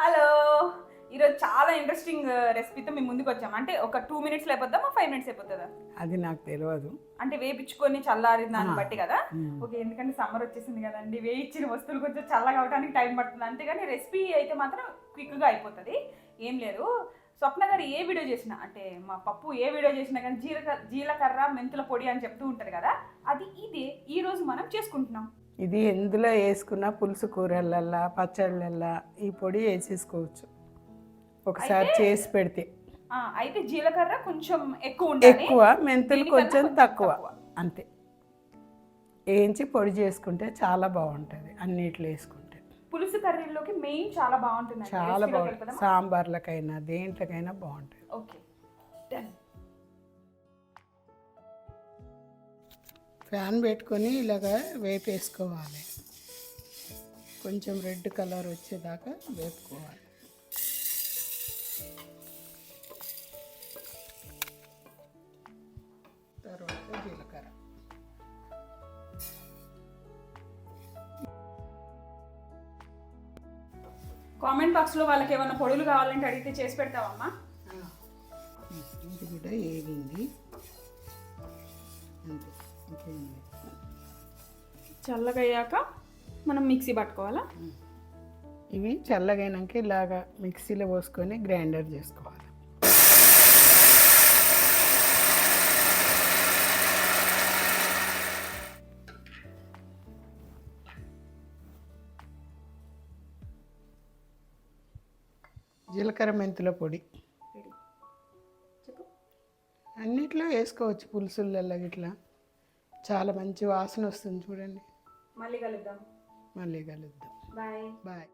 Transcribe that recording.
Hello. ఈరోజు చాలా interesting రెసిపీతో మేము ముందుకు వచ్చాం. అంటే ఒక టూ మినిట్స్ అయిపోద్దామా ఫైవ్ మినిట్స్ అయిపోతుందా? అది నాకు తెలియదు అంటే వేపించుకొని చల్లారిన దాన్ని. బట్టి కదా. ఓకే ఎందుకంటే సమ్మర్ వచ్చేసింది కదండి వేయించిన వస్తువులు కొంచెం చల్లగా అవడానికి టైం పడుతుంది. అంతేగాని రెసిపీ అయితే మాత్రం క్విక్గా అయిపోతుంది. ఏం లేదు. స్వప్న గారు ఏ వీడియో చేసినా అంటే మా పప్పు ఏ వీడియో చేసినా కానీ జీలకర్ర జీలకర్ర మెంతుల పొడి అని చెప్తూ ఉంటారు కదా? అది ఇదే. ఈ రోజు మనం చేసుకుంటున్నాం. ఇది ఎందులో వేసుకున్న పులుసు కూరలల్లా పచ్చళ్ళల్లా ఈ పొడి వేసేసుకోవచ్చు. ఒకసారి చేసి పెడితే. అయితే జీలకర్ర కొంచెం ఎక్కువ ఎక్కువ మెంతులు కొంచెం తక్కువ. అంతే. వేయించి పొడి చేసుకుంటే చాలా బాగుంటుంది అన్నిట్లో వేసుకుంటే. పులుసు కర్రీలోకి మెయిన్ చాలా బాగుంటుంది చాలా బాగుంటుంది. సాంబార్లకైనా దేంట్లకైనా బాగుంటుంది. ఓకే. ఫ్యాన్ పెట్టుకొని ఇలాగ వేపేసుకోవాలి. కొంచెం రెడ్ కలర్ వచ్చేదాకా వేపుకోవాలి. తర్వాత జీలకర్ర. కామెంట్ బాక్స్లో వాళ్ళకి ఏమైనా పొడులు కావాలంటే అడిగితే చేసి పెడతావమ్మా. ఇది కూడా ఏగింది ఇంకేం లేదు. చల్లగా అయ్యాక మనం మిక్సీ పట్టుకోవాలా? ఇవి చల్లగైనాక ఇలాగా మిక్సీలో పోసుకొని గ్రైండర్ చేసుకోవాలి. జీలకర్ర మెంతుల పొడి. అన్నిట్లో వేసుకోవచ్చు పులుసులలో ఇట్లా చాలా మంచి వాసన వస్తుంది చూడండి. మళ్ళీ కలుద్దాం. మళ్ళీ కలుద్దాం. బాయ్. బాయ్.